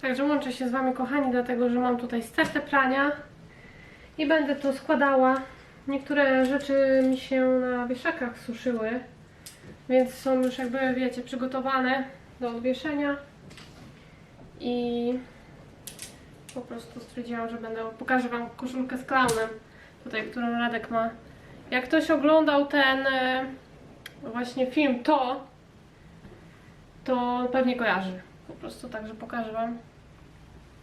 Także łączę się z Wami, kochani, dlatego że mam tutaj stertę prania i będę to składała. Niektóre rzeczy mi się na wieszakach suszyły, więc są już jakby, wiecie, przygotowane do odwieszenia i po prostu stwierdziłam, że będę, pokażę Wam koszulkę z klaunem, tutaj, którą Radek ma. Jak ktoś oglądał ten e, właśnie film To, to pewnie kojarzy. Po prostu także pokażę Wam.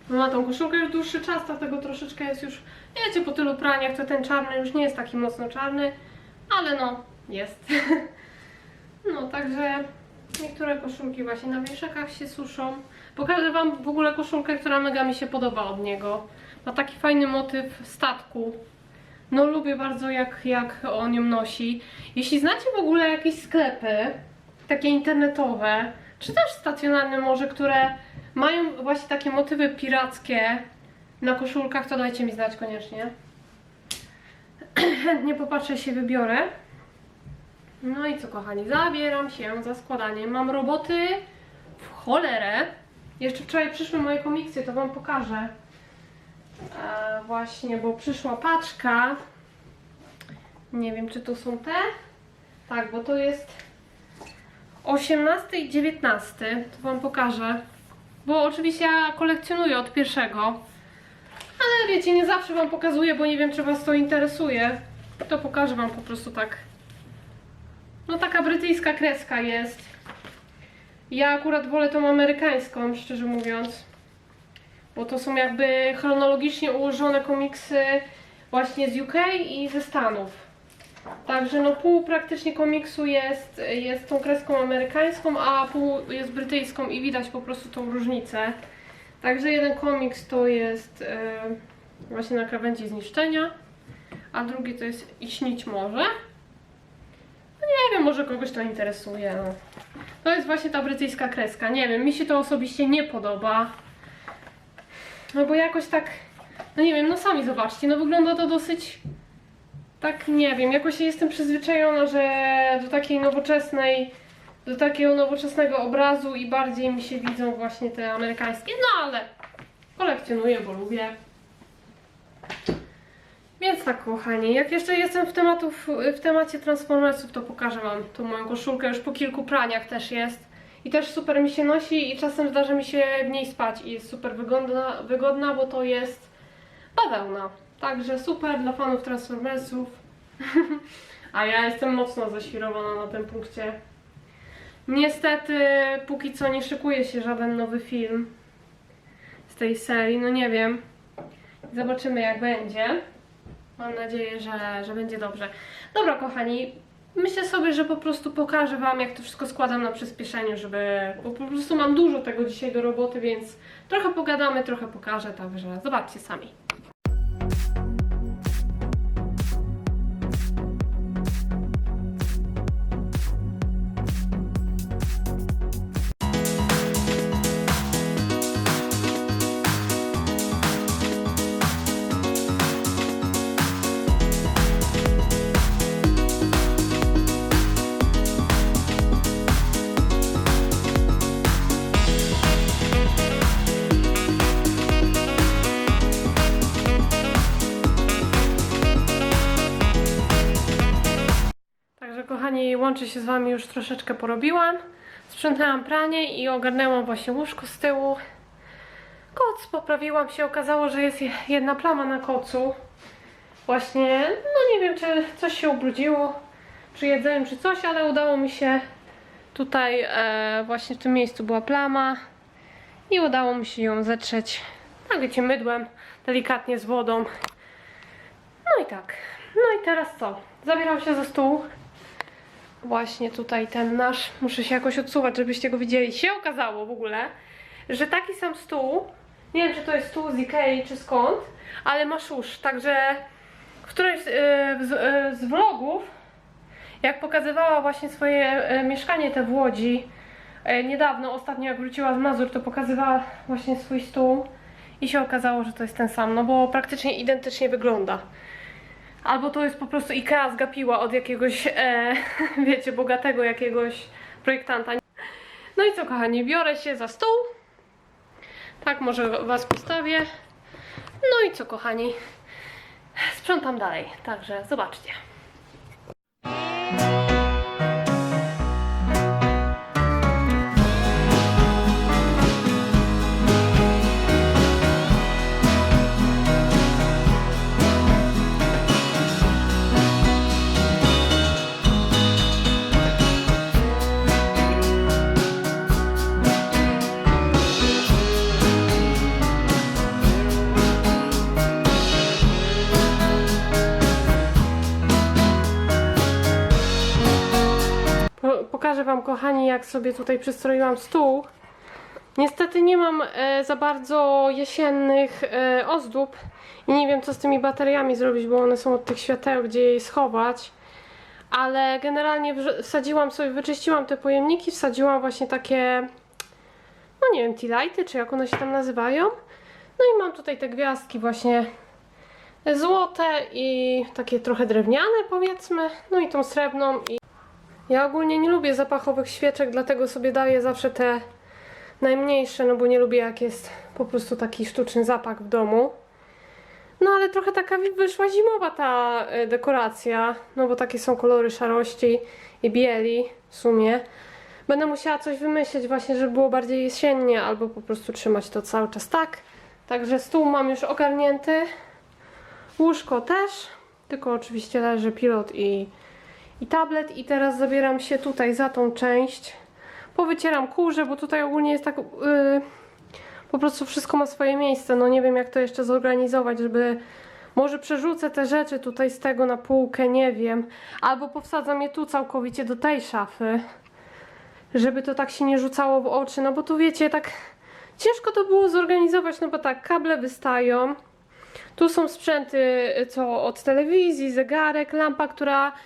No ma tą koszulkę już dłuższy czas, dlatego troszeczkę jest już, wiecie, po tylu praniach to ten czarny już nie jest taki mocno czarny, ale no, jest. No, także niektóre koszulki właśnie na wieszakach się suszą. Pokażę Wam w ogóle koszulkę, która mega mi się podoba od niego. Ma taki fajny motyw statku. No lubię bardzo jak, jak on ją nosi. Jeśli znacie w ogóle jakieś sklepy, takie internetowe, czy też stacjonarne może, które mają właśnie takie motywy pirackie na koszulkach, to dajcie mi znać koniecznie. Chętnie popatrzę się wybiorę. No i co kochani, zabieram się za składanie. Mam roboty w cholerę. Jeszcze wczoraj przyszły moje komiksy, to wam pokażę. E, właśnie, bo przyszła paczka. Nie wiem, czy to są te. Tak, bo to jest 18 i 19. To wam pokażę. Bo oczywiście ja kolekcjonuję od pierwszego. Ale wiecie, nie zawsze wam pokazuję, bo nie wiem, czy was to interesuje. To pokażę wam po prostu tak. No taka brytyjska kreska jest. Ja akurat wolę tą amerykańską, szczerze mówiąc. Bo to są jakby chronologicznie ułożone komiksy właśnie z UK i ze Stanów. Także no pół praktycznie komiksu jest, jest tą kreską amerykańską, a pół jest brytyjską i widać po prostu tą różnicę. Także jeden komiks to jest e, właśnie na krawędzi zniszczenia, a drugi to jest I śnić może. No nie wiem, może kogoś to interesuje. No. To jest właśnie ta brytyjska kreska. Nie wiem, mi się to osobiście nie podoba. No bo jakoś tak, no nie wiem, no sami zobaczcie, no wygląda to dosyć tak nie wiem, jakoś jestem przyzwyczajona, że do takiej nowoczesnej, do takiego nowoczesnego obrazu i bardziej mi się widzą właśnie te amerykańskie, no ale kolekcjonuję, bo lubię. Więc tak, kochani, jak jeszcze jestem w, tematów, w temacie Transformersów, to pokażę Wam tą moją koszulkę, już po kilku praniach też jest. I też super mi się nosi i czasem zdarza mi się w niej spać i jest super wygodna, wygodna bo to jest bawełna. Także super dla fanów Transformersów. A ja jestem mocno zaświrowana na tym punkcie. Niestety, póki co nie szykuje się żaden nowy film z tej serii. No nie wiem. Zobaczymy jak będzie. Mam nadzieję, że, że będzie dobrze. Dobra, kochani. Myślę sobie, że po prostu pokażę Wam, jak to wszystko składam na przyspieszeniu, żeby. Bo po prostu mam dużo tego dzisiaj do roboty, więc trochę pogadamy, trochę pokażę, także zobaczcie sami. Kochani, łączę się z Wami już troszeczkę porobiłam. Sprzątnęłam pranie i ogarnęłam właśnie łóżko z tyłu. Koc poprawiłam się, okazało, że jest je- jedna plama na kocu. Właśnie, no nie wiem, czy coś się ubrudziło przy jedzeniu, czy coś, ale udało mi się tutaj e, właśnie w tym miejscu była plama i udało mi się ją zetrzeć, tak wiecie, mydłem, delikatnie z wodą. No i tak. No i teraz co? Zabieram się ze stół. Właśnie tutaj ten nasz, muszę się jakoś odsuwać, żebyście go widzieli. Się okazało w ogóle, że taki sam stół, nie wiem czy to jest stół z Ikei czy skąd, ale ma szusz, także w którymś e, z, e, z vlogów, jak pokazywała właśnie swoje e, mieszkanie te w Łodzi, niedawno, ostatnio jak wróciła z Mazur, to pokazywała właśnie swój stół i się okazało, że to jest ten sam, no bo praktycznie identycznie wygląda. Albo to jest po prostu Ikea zgapiła od jakiegoś, e, wiecie, bogatego jakiegoś projektanta. No i co kochani, biorę się za stół. Tak może Was postawię. No i co kochani? Sprzątam dalej, także zobaczcie. Jak sobie tutaj przystroiłam stół. Niestety nie mam e, za bardzo jesiennych e, ozdób i nie wiem, co z tymi bateriami zrobić, bo one są od tych świateł, gdzie je schować. Ale generalnie wsadziłam sobie, wyczyściłam te pojemniki, wsadziłam właśnie takie, no nie wiem, tea czy jak one się tam nazywają. No i mam tutaj te gwiazdki właśnie złote i takie trochę drewniane powiedzmy, no i tą srebrną i ja ogólnie nie lubię zapachowych świeczek, dlatego sobie daję zawsze te najmniejsze, no bo nie lubię jak jest po prostu taki sztuczny zapach w domu. No ale trochę taka wyszła zimowa ta e, dekoracja, no bo takie są kolory szarości i bieli w sumie. Będę musiała coś wymyślić właśnie, żeby było bardziej jesiennie, albo po prostu trzymać to cały czas tak. Także stół mam już ogarnięty. Łóżko też, tylko oczywiście leży pilot i, i tablet i teraz zabieram się tutaj za tą część. Powycieram kurze, bo tutaj ogólnie jest tak yy, po prostu wszystko ma swoje miejsce. No nie wiem jak to jeszcze zorganizować, żeby może przerzucę te rzeczy tutaj z tego na półkę, nie wiem. Albo powsadzam je tu całkowicie do tej szafy. Żeby to tak się nie rzucało w oczy, no bo tu wiecie, tak ciężko to było zorganizować, no bo tak, kable wystają. Tu są sprzęty, y, co od telewizji, zegarek, lampa, która, któ-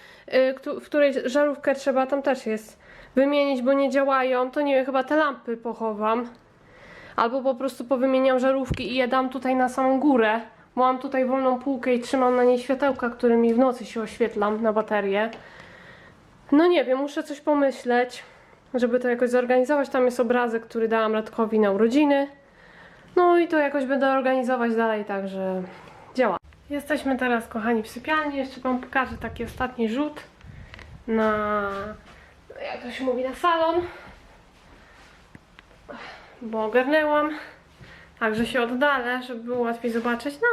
w której żarówkę trzeba, tam też jest, wymienić, bo nie działają. To nie wiem, chyba te lampy pochowam. Albo po prostu powymieniam żarówki i je dam tutaj na samą górę. Bo mam tutaj wolną półkę i trzymam na niej światełka, którymi w nocy się oświetlam na baterię. No nie wiem, muszę coś pomyśleć, żeby to jakoś zorganizować. Tam jest obrazek, który dałam Radkowi na urodziny. No i to jakoś będę organizować dalej, także. Jesteśmy teraz, kochani, w sypialni. Jeszcze Wam pokażę taki ostatni rzut na, jak to się mówi, na salon. Bo ogarnęłam. Także się oddalę, żeby było łatwiej zobaczyć. No,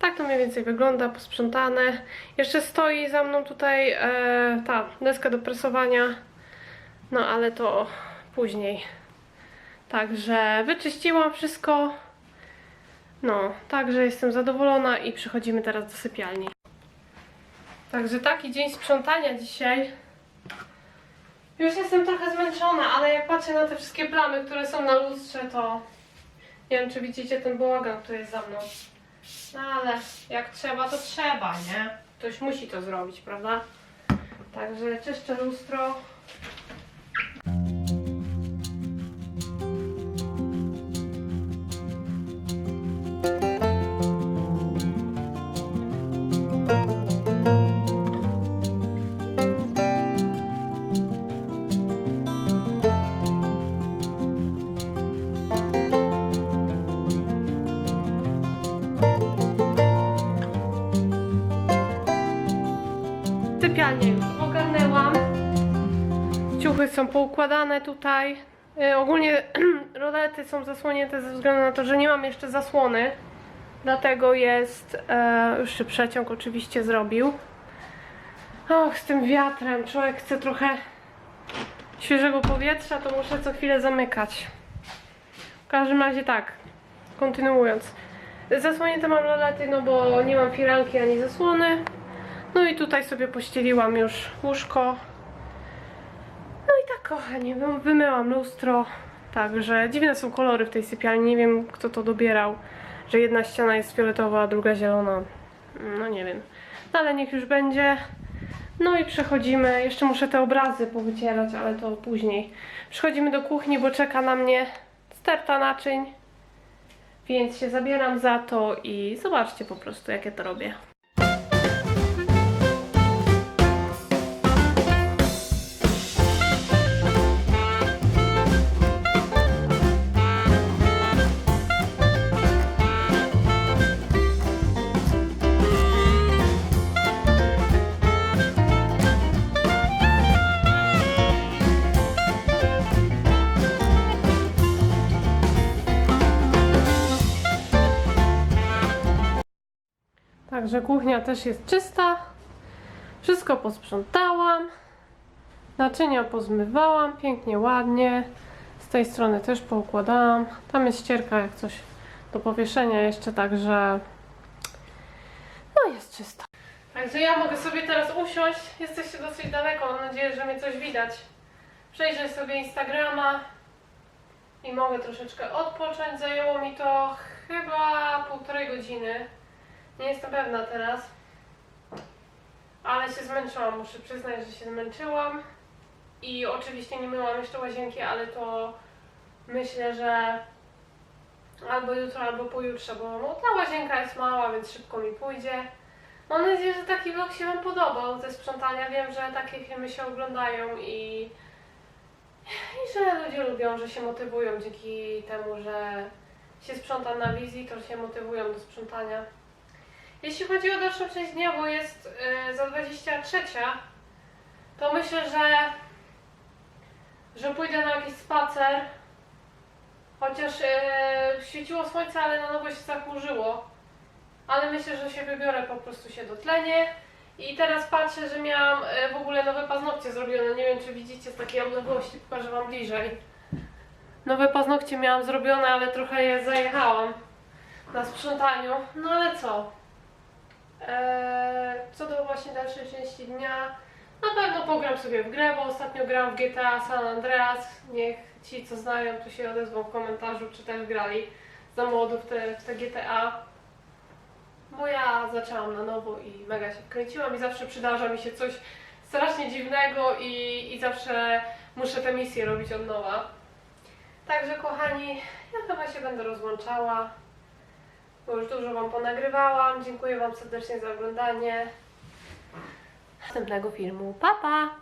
tak to mniej więcej wygląda, posprzątane. Jeszcze stoi za mną tutaj e, ta deska do presowania. No, ale to później. Także wyczyściłam wszystko. No, także jestem zadowolona i przechodzimy teraz do sypialni. Także taki dzień sprzątania dzisiaj. Już jestem trochę zmęczona, ale jak patrzę na te wszystkie plamy, które są na lustrze, to nie wiem, czy widzicie ten bałagan, który jest za mną. No ale jak trzeba, to trzeba, nie? Ktoś musi to zrobić, prawda? Także czyszczę lustro. Ciuchy są poukładane tutaj. Y, ogólnie rolety są zasłonięte ze względu na to, że nie mam jeszcze zasłony. Dlatego jest, e, już się przeciąg oczywiście zrobił. Och, z tym wiatrem. Człowiek chce trochę świeżego powietrza, to muszę co chwilę zamykać. W każdym razie tak, kontynuując. Zasłonięte mam rolety, no bo nie mam firanki ani zasłony. No i tutaj sobie pościeliłam już łóżko. No i tak, kochani, wy- wymyłam lustro. Także dziwne są kolory w tej sypialni. Nie wiem, kto to dobierał, że jedna ściana jest fioletowa, a druga zielona. No nie wiem. No ale niech już będzie. No i przechodzimy. Jeszcze muszę te obrazy powycierać, ale to później. Przechodzimy do kuchni, bo czeka na mnie sterta naczyń. Więc się zabieram za to i zobaczcie po prostu, jak ja to robię. Także kuchnia też jest czysta. Wszystko posprzątałam. Naczynia pozmywałam pięknie, ładnie. Z tej strony też poukładałam. Tam jest ścierka jak coś do powieszenia jeszcze, także no jest czysto. Także ja mogę sobie teraz usiąść. Jesteście dosyć daleko, mam nadzieję, że mnie coś widać. Przejrzę sobie Instagrama i mogę troszeczkę odpocząć. Zajęło mi to chyba półtorej godziny. Nie jestem pewna teraz. Ale się zmęczyłam, muszę przyznać, że się zmęczyłam. I oczywiście nie myłam jeszcze łazienki, ale to myślę, że albo jutro, albo pojutrze, bo no, ta łazienka jest mała, więc szybko mi pójdzie. Mam nadzieję, że taki vlog się Wam podobał ze sprzątania. Wiem, że takie filmy się oglądają i, i że ludzie lubią, że się motywują dzięki temu, że się sprząta na wizji, to się motywują do sprzątania. Jeśli chodzi o dalszą część dnia, bo jest y, za 23, to myślę, że, że pójdę na jakiś spacer. Chociaż y, świeciło słońce, ale na nowo się zachmurzyło. Ale myślę, że się wybiorę, po prostu się dotlenię. I teraz patrzę, że miałam y, w ogóle nowe paznokcie zrobione. Nie wiem, czy widzicie z takiej odległości, pokażę Wam bliżej. Nowe paznokcie miałam zrobione, ale trochę je zajechałam na sprzątaniu. No ale co? Eee, co do właśnie dalszej części dnia, na pewno pogram sobie w grę, bo ostatnio gram w GTA San Andreas. Niech ci, co znają, tu się odezwą w komentarzu, czy też grali za młodu w te, w te GTA. Bo ja zaczęłam na nowo i mega się wkręciłam i zawsze przydarza mi się coś strasznie dziwnego i, i zawsze muszę te misje robić od nowa. Także kochani, ja chyba się będę rozłączała bo już dużo Wam ponagrywałam. Dziękuję Wam serdecznie za oglądanie następnego filmu. Pa, pa!